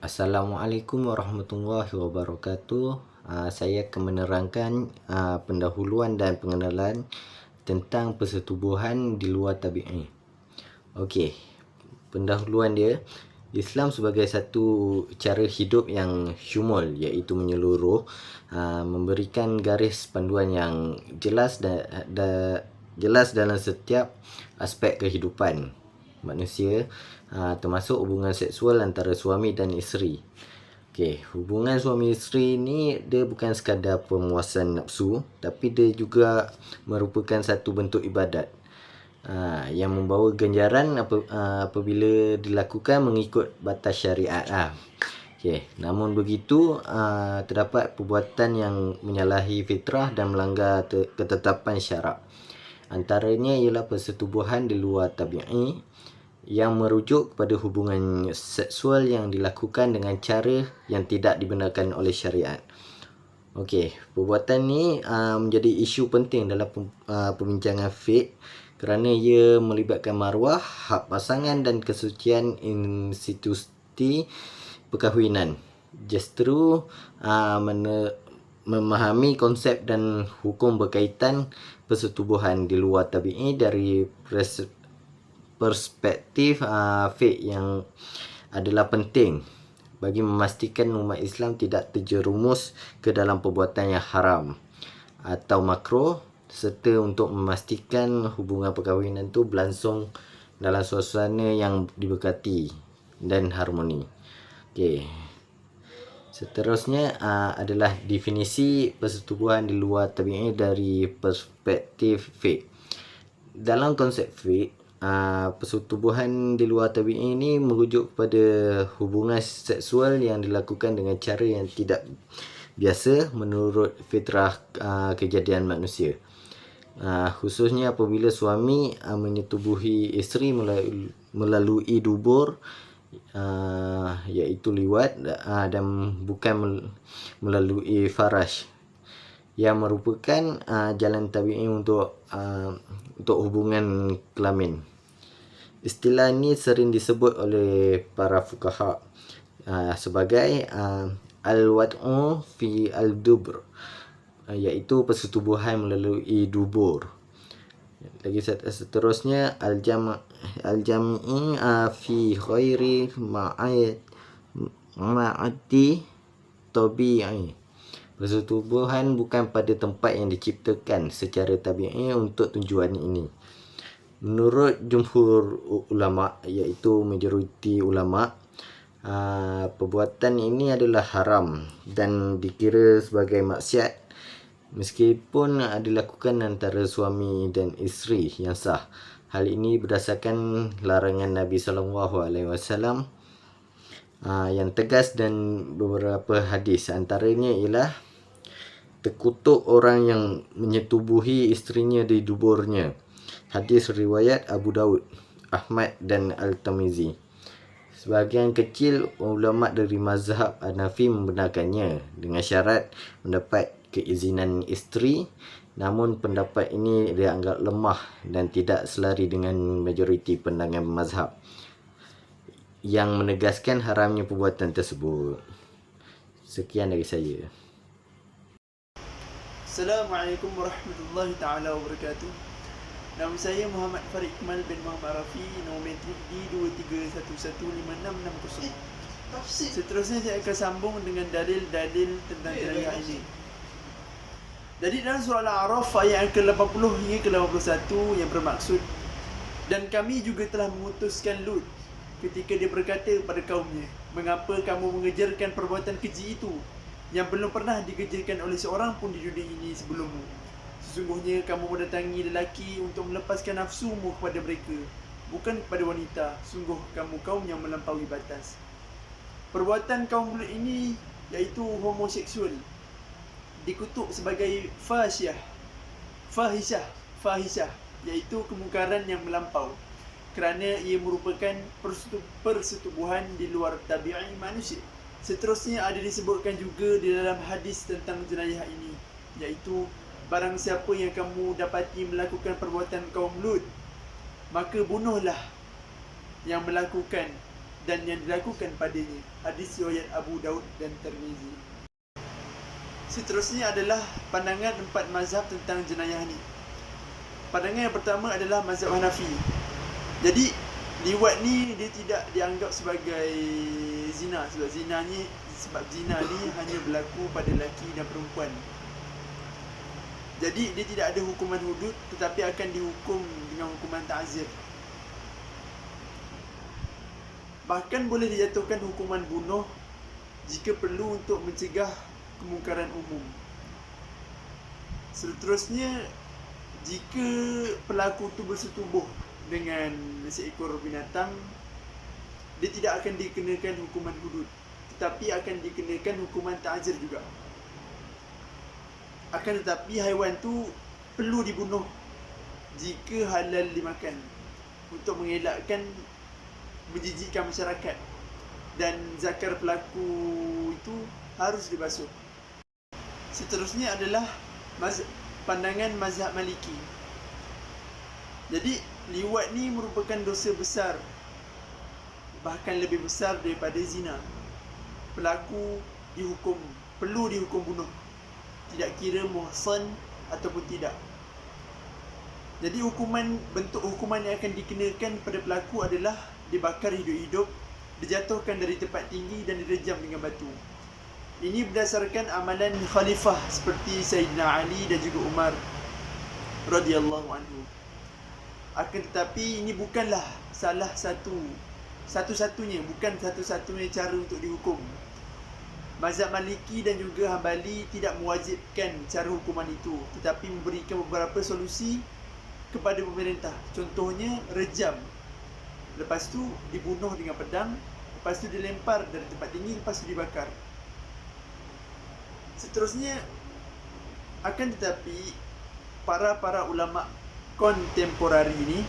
Assalamualaikum warahmatullahi wabarakatuh. Uh, saya akan menerangkan uh, pendahuluan dan pengenalan tentang persetubuhan di luar tabi'i. Okey. Pendahuluan dia Islam sebagai satu cara hidup yang syumul iaitu menyeluruh uh, memberikan garis panduan yang jelas dan da, jelas dalam setiap aspek kehidupan manusia uh, termasuk hubungan seksual antara suami dan isteri. Okey, hubungan suami isteri ni dia bukan sekadar pemuasan nafsu tapi dia juga merupakan satu bentuk ibadat. Uh, yang membawa ganjaran ap- uh, apabila dilakukan mengikut batas syariat lah. Okay. Namun begitu, uh, terdapat perbuatan yang menyalahi fitrah dan melanggar te- ketetapan syarak. Antaranya ialah persetubuhan di luar tabi'i yang merujuk kepada hubungan seksual yang dilakukan dengan cara yang tidak dibenarkan oleh syariat. Okey, perbuatan ni uh, menjadi isu penting dalam uh, pembincangan fiqh kerana ia melibatkan maruah, hak pasangan dan kesucian institusi perkahwinan. Justru uh, mana, memahami konsep dan hukum berkaitan persetubuhan di luar tabi'i dari perspektif uh, fiqh yang adalah penting bagi memastikan umat Islam tidak terjerumus ke dalam perbuatan yang haram atau makruh serta untuk memastikan hubungan perkahwinan tu berlangsung dalam suasana yang diberkati dan harmoni. Okey. Seterusnya uh, adalah definisi persetubuhan di luar tabi'i dari perspektif fiqh. Dalam konsep fiqh, uh, persetubuhan di luar tabi'i ini merujuk kepada hubungan seksual yang dilakukan dengan cara yang tidak biasa menurut fitrah uh, kejadian manusia. Uh, khususnya apabila suami uh, menyetubuhi isteri melalui, melalui dubur iaitu liwat dan bukan melalui farash yang merupakan uh, jalan tabi'i untuk uh, untuk hubungan kelamin. Istilah ini sering disebut oleh para fukaha uh, sebagai uh, al-wad'u fi al-dubr uh, iaitu persetubuhan melalui dubur. Lagi seterusnya al-jam' al-jam'i uh, fi ghairi ma'ayat ma'ati tabi'i. Persetubuhan bukan pada tempat yang diciptakan secara tabi'i untuk tujuan ini. Menurut jumhur ulama iaitu majoriti ulama perbuatan ini adalah haram dan dikira sebagai maksiat meskipun dilakukan antara suami dan isteri yang sah. Hal ini berdasarkan larangan Nabi sallallahu alaihi wasallam yang tegas dan beberapa hadis antaranya ialah terkutuk orang yang menyetubuhi isterinya di duburnya Hadis riwayat Abu Daud, Ahmad dan Al-Tamizi. Sebahagian kecil ulama dari mazhab Hanafi membenarkannya dengan syarat mendapat keizinan isteri namun pendapat ini dianggap lemah dan tidak selari dengan majoriti pandangan mazhab yang menegaskan haramnya perbuatan tersebut. Sekian dari saya. Assalamualaikum warahmatullahi taala wabarakatuh. Nama saya Muhammad Farid Kemal bin Muhammad Rafi Nombor metrik D23115660 Seterusnya saya akan sambung dengan dalil-dalil tentang jenayah ini. Jadi dalam surah Al-A'raf ayat ke-80 hingga ke-81 yang bermaksud Dan kami juga telah mengutuskan Lut ketika dia berkata kepada kaumnya Mengapa kamu mengejarkan perbuatan keji itu yang belum pernah dikerjakan oleh seorang pun di dunia ini sebelummu Sesungguhnya kamu mendatangi lelaki untuk melepaskan nafsumu kepada mereka Bukan kepada wanita. Sungguh kamu kaum yang melampaui batas. Perbuatan kaum mulut ini Iaitu homoseksual Dikutuk sebagai fasyah Fahisyah Fahisyah Iaitu kemungkaran yang melampau. Kerana ia merupakan persetubuhan di luar tabi'i manusia. Seterusnya ada disebutkan juga di dalam hadis tentang jenayah ini Iaitu Barang siapa yang kamu dapati melakukan perbuatan kaum Lut Maka bunuhlah Yang melakukan dan yang dilakukan padanya. Hadis riwayat Abu Daud dan Tirmizi. Seterusnya adalah pandangan empat mazhab tentang jenayah ni. Pandangan yang pertama adalah mazhab Hanafi. Jadi liwat ni dia tidak dianggap sebagai zina sebab zina ni sebab zina ni hanya berlaku pada lelaki dan perempuan. Jadi dia tidak ada hukuman hudud tetapi akan dihukum dengan hukuman ta'zir. Bahkan boleh dijatuhkan hukuman bunuh jika perlu untuk mencegah kemungkaran umum. Seterusnya jika pelaku tu bersetubuh dengan seekor binatang dia tidak akan dikenakan hukuman hudud tetapi akan dikenakan hukuman ta'zir juga. Akan tetapi haiwan tu perlu dibunuh jika halal dimakan untuk mengelakkan menjijikkan masyarakat dan zakar pelaku itu harus dibasuh. Seterusnya adalah pandangan mazhab Maliki. Jadi liwat ni merupakan dosa besar bahkan lebih besar daripada zina. Pelaku dihukum perlu dihukum bunuh. Tidak kira muhsan ataupun tidak. Jadi hukuman bentuk hukuman yang akan dikenakan pada pelaku adalah dibakar hidup-hidup, dijatuhkan dari tempat tinggi dan direjam dengan batu. Ini berdasarkan amalan khalifah seperti Sayyidina Ali dan juga Umar radhiyallahu anhu. Akan tetapi ini bukanlah salah satu satu-satunya bukan satu-satunya cara untuk dihukum. Mazhab Maliki dan juga Hambali tidak mewajibkan cara hukuman itu tetapi memberikan beberapa solusi kepada pemerintah. Contohnya rejam. Lepas tu dibunuh dengan pedang, lepas tu dilempar dari tempat tinggi, lepas tu dibakar. Seterusnya akan tetapi para-para ulama kontemporari ini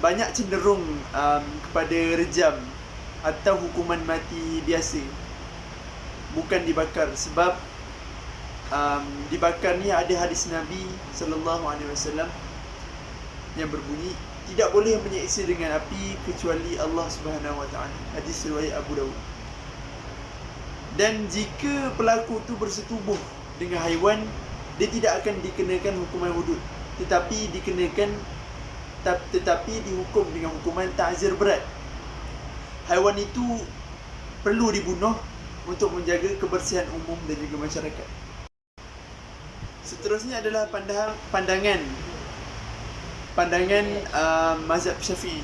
banyak cenderung um, kepada rejam atau hukuman mati biasa. Bukan dibakar. Sebab um, dibakar ni ada hadis Nabi sallallahu alaihi wasallam yang berbunyi tidak boleh menyeksa dengan api kecuali Allah Subhanahu wa taala. Hadis riwayat Abu Dawud. Dan jika pelaku tu bersetubuh dengan haiwan dia tidak akan dikenakan hukuman hudud. Tetapi dikenakan tetapi dihukum dengan hukuman ta'zir berat haiwan itu perlu dibunuh untuk menjaga kebersihan umum dan juga masyarakat. Seterusnya adalah pandangan pandangan. Pandangan uh, mazhab syafi'i.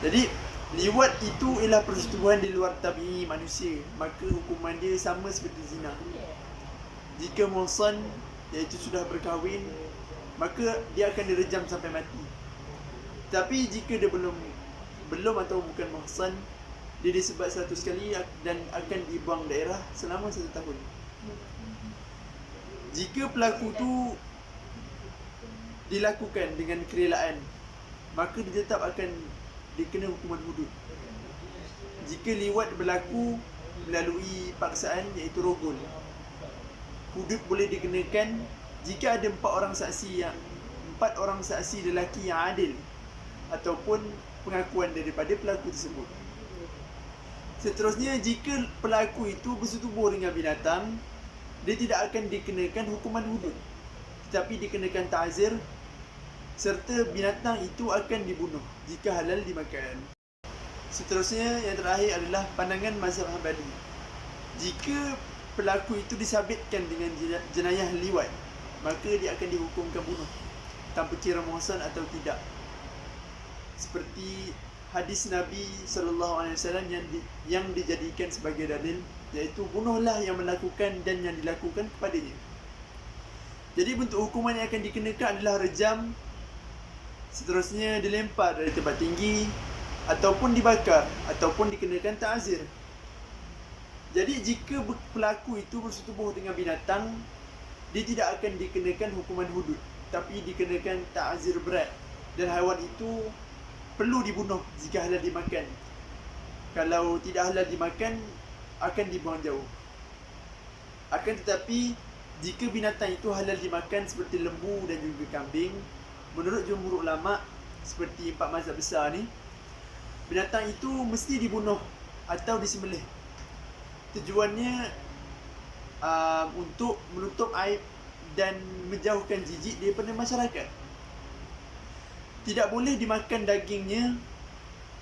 Jadi liwat itu ialah persetubuhan di luar tabi'i manusia. Maka hukuman dia sama seperti zina. Jika muhsan iaitu sudah berkahwin maka dia akan direjam sampai mati. Tapi jika dia belum belum atau bukan muhsan dia disebat satu sekali dan akan dibuang daerah selama satu tahun. Jika pelaku tu dilakukan dengan kerelaan maka dia tetap akan dikena hukuman hudud jika liwat berlaku melalui paksaan iaitu rogol hudud boleh dikenakan jika ada empat orang saksi yang empat orang saksi lelaki yang adil ataupun pengakuan daripada pelaku tersebut. Seterusnya jika pelaku itu bersetubuh dengan binatang, dia tidak akan dikenakan hukuman hudud tetapi dikenakan ta'zir serta binatang itu akan dibunuh jika halal dimakan. Seterusnya yang terakhir adalah pandangan mazhab Hambali. Jika pelaku itu disabitkan dengan jenayah liwat, maka dia akan dihukumkan bunuh tanpa kira muhsan atau tidak seperti hadis Nabi sallallahu alaihi wasallam yang di, yang dijadikan sebagai dalil iaitu bunuhlah yang melakukan dan yang dilakukan kepadanya. Jadi bentuk hukuman yang akan dikenakan adalah rejam seterusnya dilempar dari tempat tinggi ataupun dibakar ataupun dikenakan ta'zir. Jadi jika pelaku itu bersetubuh dengan binatang dia tidak akan dikenakan hukuman hudud tapi dikenakan ta'zir berat. Dan haiwan itu perlu dibunuh jika halal dimakan kalau tidak halal dimakan akan dibuang jauh akan tetapi jika binatang itu halal dimakan seperti lembu dan juga kambing menurut jumhur ulama seperti empat mazhab besar ni binatang itu mesti dibunuh atau disembelih. Tujuannya uh, untuk menutup aib dan menjauhkan jijik daripada masyarakat. Tidak boleh dimakan dagingnya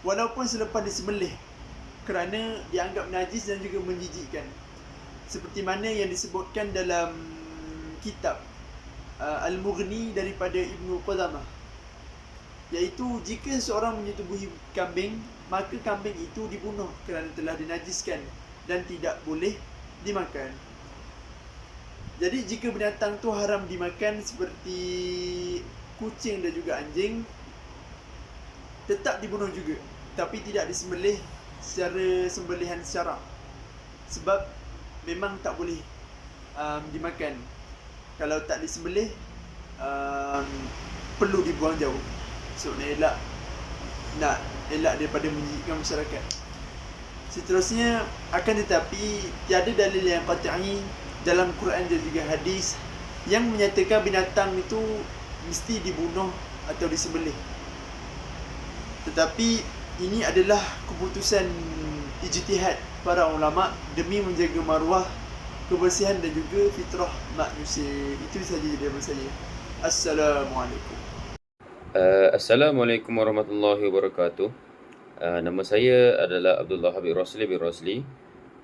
walaupun selepas disembelih kerana dianggap najis dan juga menjijikkan. Seperti mana yang disebutkan dalam kitab uh, Al-Mughni daripada Ibnu Qudamah. Iaitu jika seorang menyetubuhi kambing, maka kambing itu dibunuh kerana telah dinajiskan dan tidak boleh dimakan. Jadi jika binatang tu haram dimakan seperti kucing dan juga anjing tetap dibunuh juga tapi tidak disembelih secara sembelihan syarak sebab memang tak boleh um, dimakan. Kalau tak disembelih um, perlu dibuang jauh. So nak elak nak elak daripada menjijikkan masyarakat. Seterusnya akan tetapi tiada dalil yang qat'i dalam Quran dan juga hadis yang menyatakan binatang itu mesti dibunuh atau disembelih. Tetapi ini adalah keputusan ijtihad para ulama demi menjaga maruah kebersihan dan juga fitrah manusia. Itu sahaja daripada saya. Assalamualaikum. Uh, Assalamualaikum warahmatullahi wabarakatuh. Uh, nama saya adalah Abdullah Habib Rosli bin Rosli.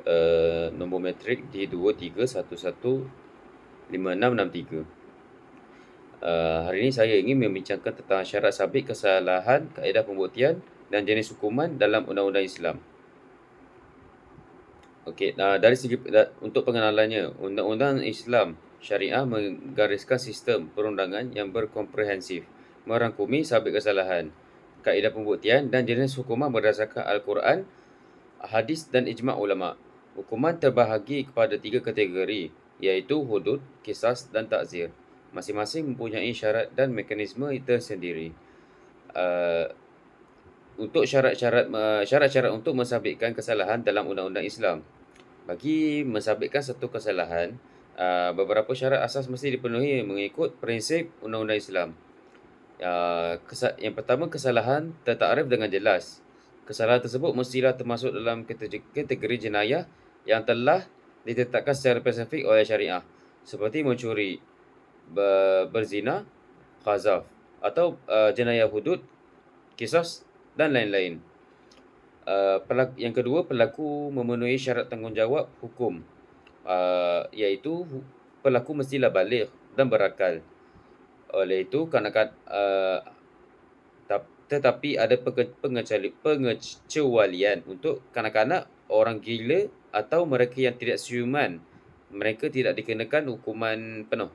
Uh, nombor matrik di 23115663. Uh, hari ini saya ingin membincangkan tentang syarat sabit kesalahan, kaedah pembuktian dan jenis hukuman dalam undang-undang Islam. Okey, uh, dari segi uh, untuk pengenalannya, undang-undang Islam syariah menggariskan sistem perundangan yang berkomprehensif, merangkumi sabit kesalahan, kaedah pembuktian dan jenis hukuman berdasarkan Al-Quran, hadis dan ijma' ulama'. Hukuman terbahagi kepada tiga kategori, iaitu hudud, kisas dan takzir. Masing-masing mempunyai syarat dan mekanisme tersendiri. Uh, untuk syarat-syarat uh, syarat-syarat untuk mensabitkan kesalahan dalam undang-undang Islam. Bagi mensabitkan satu kesalahan, uh, beberapa syarat asas mesti dipenuhi mengikut prinsip undang-undang Islam. Uh, yang pertama kesalahan tertakrif dengan jelas. Kesalahan tersebut mestilah termasuk dalam kategori jenayah yang telah ditetapkan secara spesifik oleh syariah seperti mencuri, berzina, khazaf atau uh, jenayah hudud, kisas dan lain-lain. Uh, yang kedua, pelaku memenuhi syarat tanggungjawab hukum uh, iaitu pelaku mestilah balik dan berakal. Oleh itu, kanak uh, tetapi ada pengecualian untuk kanak-kanak, orang gila atau mereka yang tidak siuman. Mereka tidak dikenakan hukuman penuh.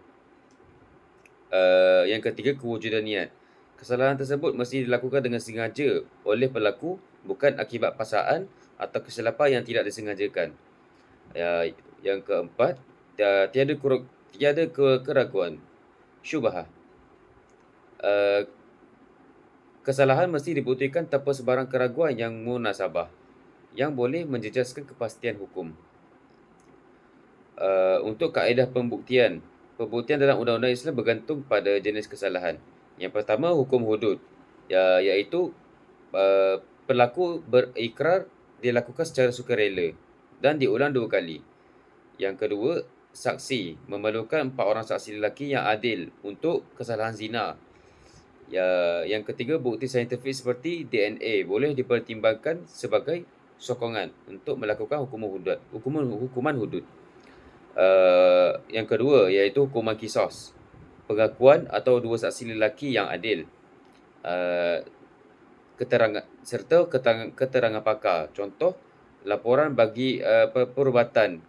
Uh, yang ketiga, kewujudan niat. Kesalahan tersebut mesti dilakukan dengan sengaja oleh pelaku bukan akibat pasaan atau kesilapan yang tidak disengajakan. Uh, yang keempat, tiada tiada keraguan. Syubhah. Uh, kesalahan mesti dibuktikan tanpa sebarang keraguan yang munasabah yang boleh menjejaskan kepastian hukum. Uh, untuk kaedah pembuktian, pembuktian dalam undang-undang Islam bergantung pada jenis kesalahan. Yang pertama, hukum hudud, ya, iaitu uh, pelaku berikrar dilakukan secara sukarela dan diulang dua kali. Yang kedua, saksi memerlukan empat orang saksi lelaki yang adil untuk kesalahan zina Ya, yang ketiga, bukti saintifik seperti DNA boleh dipertimbangkan sebagai sokongan untuk melakukan hukuman hudud. Hukuman hukuman hudud. Uh, yang kedua iaitu hukuman kisos. Pengakuan atau dua saksi lelaki yang adil. Uh, keterangan serta keterangan, keterangan pakar. Contoh laporan bagi uh, perubatan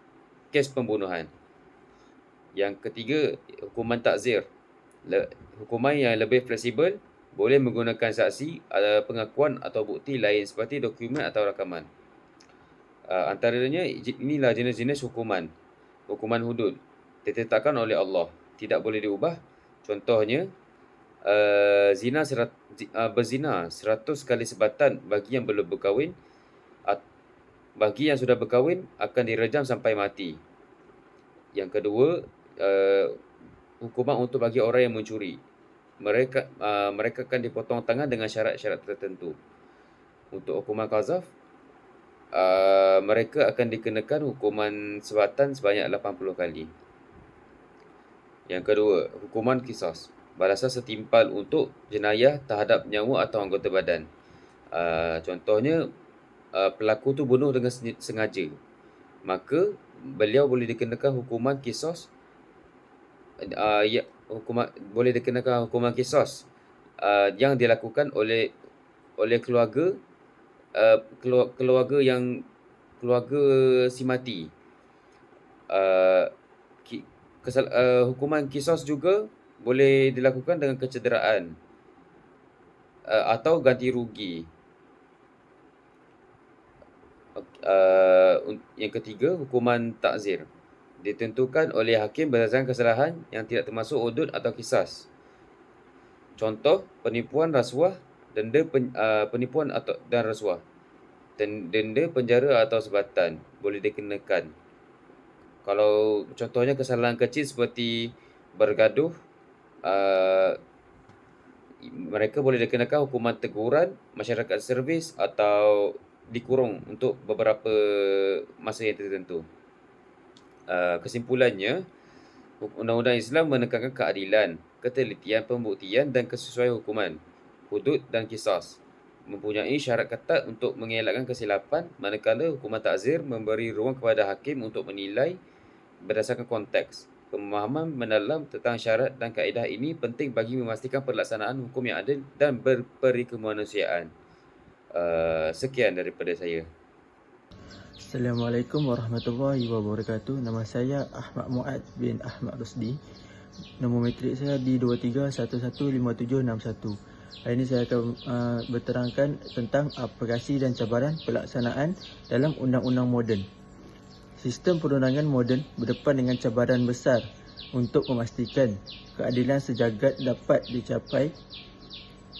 kes pembunuhan. Yang ketiga hukuman takzir le, hukuman yang lebih fleksibel boleh menggunakan saksi, uh, pengakuan atau bukti lain seperti dokumen atau rakaman. Uh, antaranya inilah jenis-jenis hukuman. Hukuman hudud ditetapkan oleh Allah, tidak boleh diubah. Contohnya uh, zina serat, uh, berzina 100 kali sebatan bagi yang belum berkahwin bagi yang sudah berkahwin akan direjam sampai mati. Yang kedua, uh, hukuman untuk bagi orang yang mencuri. Mereka uh, mereka akan dipotong tangan dengan syarat-syarat tertentu. untuk hukuman qazaf uh, mereka akan dikenakan hukuman sebatan sebanyak 80 kali. Yang kedua, hukuman kisos. Balasan setimpal untuk jenayah terhadap nyawa atau anggota badan. Uh, contohnya, uh, pelaku tu bunuh dengan sengaja. Maka, beliau boleh dikenakan hukuman kisos uh, ya, hukuman boleh dikenakan hukuman kisos uh, yang dilakukan oleh oleh keluarga uh, keluarga yang keluarga si mati. Uh, kesal, uh, hukuman kisos juga boleh dilakukan dengan kecederaan uh, atau ganti rugi. Uh, yang ketiga, hukuman takzir ditentukan oleh hakim berdasarkan kesalahan yang tidak termasuk udud atau kisas. Contoh, penipuan rasuah, denda pen, uh, penipuan atau dan rasuah. Denda penjara atau sebatan boleh dikenakan. Kalau contohnya kesalahan kecil seperti bergaduh, uh, mereka boleh dikenakan hukuman teguran, masyarakat servis atau dikurung untuk beberapa masa yang tertentu. Uh, kesimpulannya, Undang-Undang Islam menekankan keadilan, ketelitian pembuktian dan kesesuaian hukuman, hudud dan kisas. Mempunyai syarat ketat untuk mengelakkan kesilapan manakala hukuman takzir memberi ruang kepada hakim untuk menilai berdasarkan konteks. Pemahaman mendalam tentang syarat dan kaedah ini penting bagi memastikan pelaksanaan hukum yang adil dan berperi kemanusiaan. Uh, sekian daripada saya. Assalamualaikum warahmatullahi wabarakatuh. Nama saya Ahmad Muad bin Ahmad Rusdi. Nombor metrik saya di 23115761. Hari ini saya akan uh, berterangkan tentang aplikasi dan cabaran pelaksanaan dalam undang-undang moden. Sistem perundangan moden berdepan dengan cabaran besar untuk memastikan keadilan sejagat dapat dicapai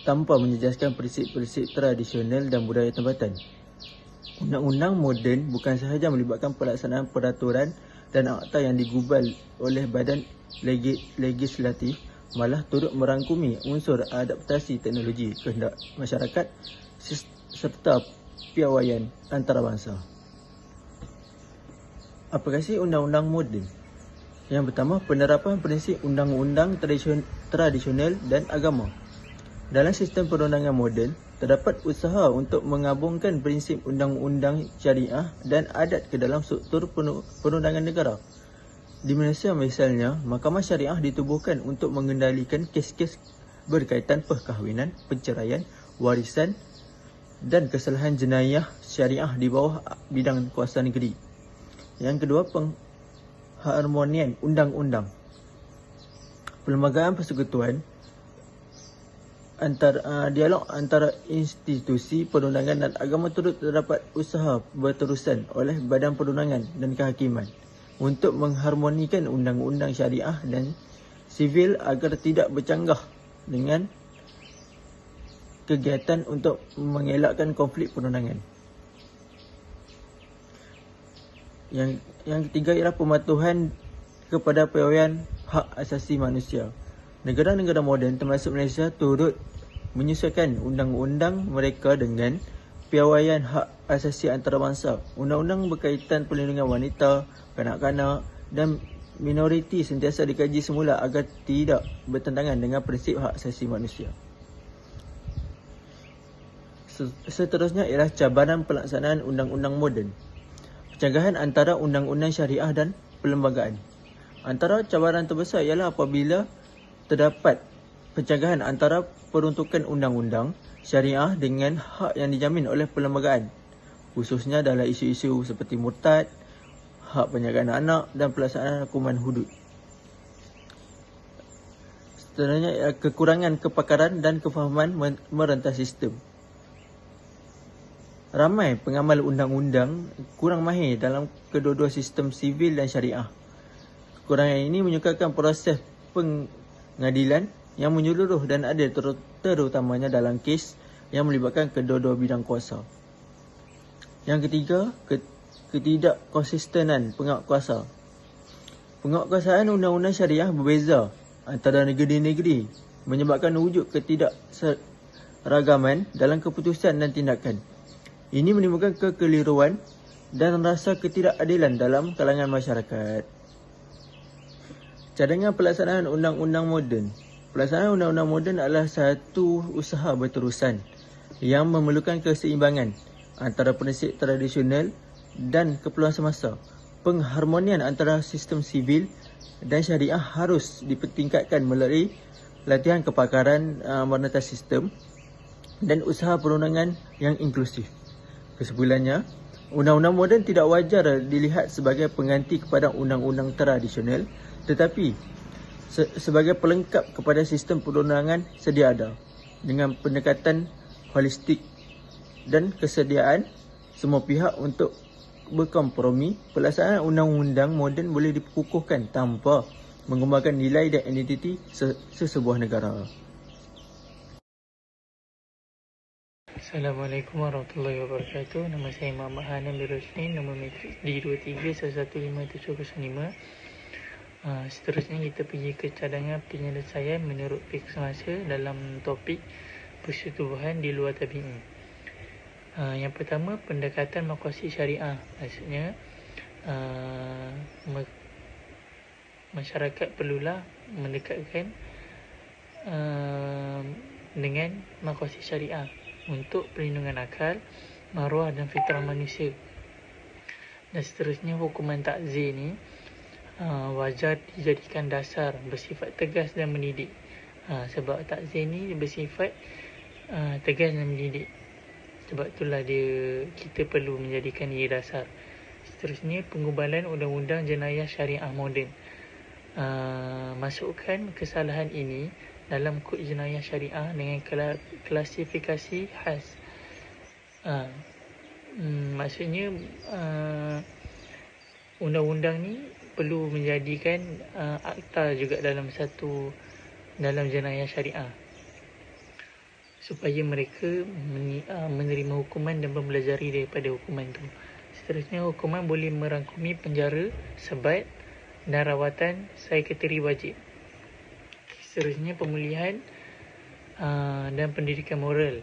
tanpa menjejaskan prinsip-prinsip tradisional dan budaya tempatan. Undang-undang moden bukan sahaja melibatkan pelaksanaan peraturan dan akta yang digubal oleh badan legislatif malah turut merangkumi unsur adaptasi teknologi kehendak masyarakat serta piawaian antarabangsa. Aplikasi undang-undang moden Yang pertama, penerapan prinsip undang-undang tradisional dan agama. Dalam sistem perundangan moden, terdapat usaha untuk mengabungkan prinsip undang-undang syariah dan adat ke dalam struktur perundangan negara. Di Malaysia misalnya, mahkamah syariah ditubuhkan untuk mengendalikan kes-kes berkaitan perkahwinan, perceraian, warisan dan kesalahan jenayah syariah di bawah bidang kuasa negeri. Yang kedua, pengharmonian undang-undang. Perlembagaan persekutuan antara uh, dialog antara institusi perundangan dan agama turut terdapat usaha berterusan oleh badan perundangan dan kehakiman untuk mengharmonikan undang-undang syariah dan sivil agar tidak bercanggah dengan kegiatan untuk mengelakkan konflik perundangan. Yang yang ketiga ialah pematuhan kepada piawaian hak asasi manusia. Negara-negara moden termasuk Malaysia turut menyesuaikan undang-undang mereka dengan piawaian hak asasi antarabangsa. Undang-undang berkaitan perlindungan wanita, kanak-kanak dan minoriti sentiasa dikaji semula agar tidak bertentangan dengan prinsip hak asasi manusia. Seterusnya ialah cabaran pelaksanaan undang-undang moden. Pencegahan antara undang-undang syariah dan perlembagaan. Antara cabaran terbesar ialah apabila terdapat pencegahan antara peruntukan undang-undang syariah dengan hak yang dijamin oleh perlembagaan khususnya dalam isu-isu seperti murtad, hak penjagaan anak dan pelaksanaan hukuman hudud. Seterusnya ialah kekurangan kepakaran dan kefahaman merentas sistem. Ramai pengamal undang-undang kurang mahir dalam kedua-dua sistem sivil dan syariah. Kekurangan ini menyukarkan proses pengadilan yang menyeluruh dan adil ter terutamanya dalam kes yang melibatkan kedua-dua bidang kuasa. Yang ketiga, ketidakkonsistenan penguatkuasa. Penguatkuasaan undang-undang syariah berbeza antara negeri-negeri menyebabkan wujud ketidakseragaman dalam keputusan dan tindakan. Ini menimbulkan kekeliruan dan rasa ketidakadilan dalam kalangan masyarakat. Cadangan pelaksanaan undang-undang moden. Pelaksanaan undang-undang moden adalah satu usaha berterusan yang memerlukan keseimbangan antara prinsip tradisional dan keperluan semasa. Pengharmonian antara sistem sivil dan syariah harus dipertingkatkan melalui latihan kepakaran uh, moralitas sistem dan usaha perundangan yang inklusif. Kesimpulannya, undang-undang moden tidak wajar dilihat sebagai pengganti kepada undang-undang tradisional tetapi se- sebagai pelengkap kepada sistem perundangan sedia ada dengan pendekatan holistik dan kesediaan semua pihak untuk berkompromi pelaksanaan undang-undang moden boleh dikukuhkan tanpa mengembangkan nilai dan identiti se- sesebuah negara. Assalamualaikum warahmatullahi wabarakatuh. Nama saya Muhammad Hanan bin Rosnin, nombor matrik D23115705. Uh, seterusnya kita pergi ke cadangan penyelesaian menurut pihak semasa dalam topik persetubuhan di luar tabi'i. Uh, yang pertama, pendekatan makwasi syariah. Maksudnya, me- masyarakat perlulah mendekatkan dengan makwasi syariah untuk perlindungan akal, maruah dan fitrah manusia. Dan seterusnya hukuman takzir ni uh, wajar dijadikan dasar bersifat tegas dan mendidik. Uh, sebab takzir ni bersifat uh, tegas dan mendidik. Sebab itulah dia kita perlu menjadikan ia dasar. Seterusnya pengubalan undang-undang jenayah syariah moden. Uh, masukkan kesalahan ini dalam kod jenayah syariah dengan klasifikasi khas. Uh, hmm, maksudnya uh, undang-undang ni perlu menjadikan uh, akta juga dalam satu dalam jenayah syariah. Supaya mereka meni, uh, menerima hukuman dan mempelajari daripada hukuman tu. Seterusnya hukuman boleh merangkumi penjara, sebat dan rawatan psikiatri wajib. Seterusnya pemulihan uh, dan pendidikan moral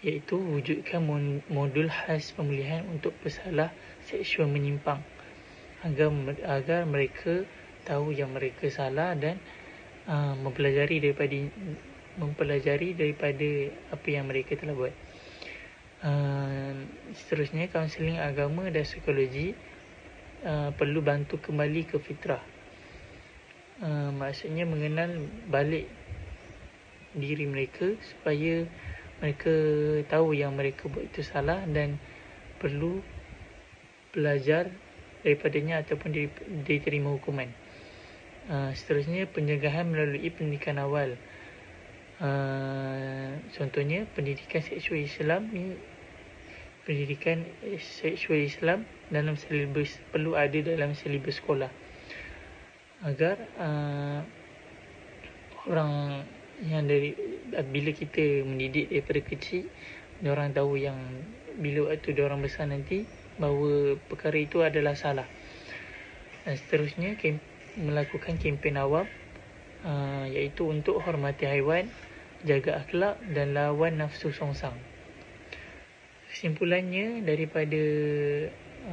iaitu wujudkan modul khas pemulihan untuk pesalah seksual menyimpang agar agar mereka tahu yang mereka salah dan uh, mempelajari daripada mempelajari daripada apa yang mereka telah buat. Uh, seterusnya kaunseling agama dan psikologi uh, perlu bantu kembali ke fitrah uh, maksudnya mengenal balik diri mereka supaya mereka tahu yang mereka buat itu salah dan perlu belajar daripadanya ataupun diterima hukuman. Uh, seterusnya pencegahan melalui pendidikan awal. Uh, contohnya pendidikan seksual Islam ni pendidikan seksual Islam dalam silibus perlu ada dalam silibus sekolah agar uh, orang yang dari bila kita mendidik daripada kecil orang tahu yang bila waktu orang besar nanti bahawa perkara itu adalah salah dan seterusnya kem, melakukan kempen awam uh, iaitu untuk hormati haiwan jaga akhlak dan lawan nafsu songsang kesimpulannya daripada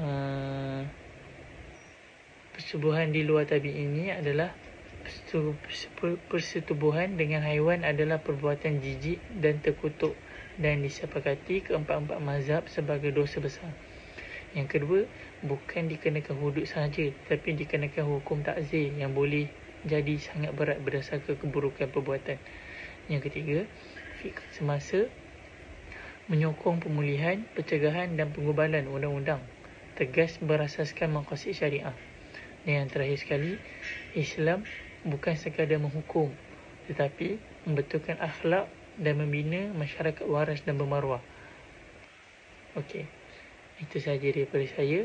uh, persetubuhan di luar tabi ini adalah persetubuhan dengan haiwan adalah perbuatan jijik dan terkutuk dan disepakati keempat-empat mazhab sebagai dosa besar. Yang kedua, bukan dikenakan hudud sahaja tapi dikenakan hukum takzir yang boleh jadi sangat berat berdasarkan keburukan perbuatan. Yang ketiga, fiqh semasa menyokong pemulihan, pencegahan dan pengubalan undang-undang tegas berasaskan maqasid syariah. Dan yang terakhir sekali, Islam bukan sekadar menghukum tetapi membetulkan akhlak dan membina masyarakat waras dan bermaruah. Okey. Itu sahaja daripada saya.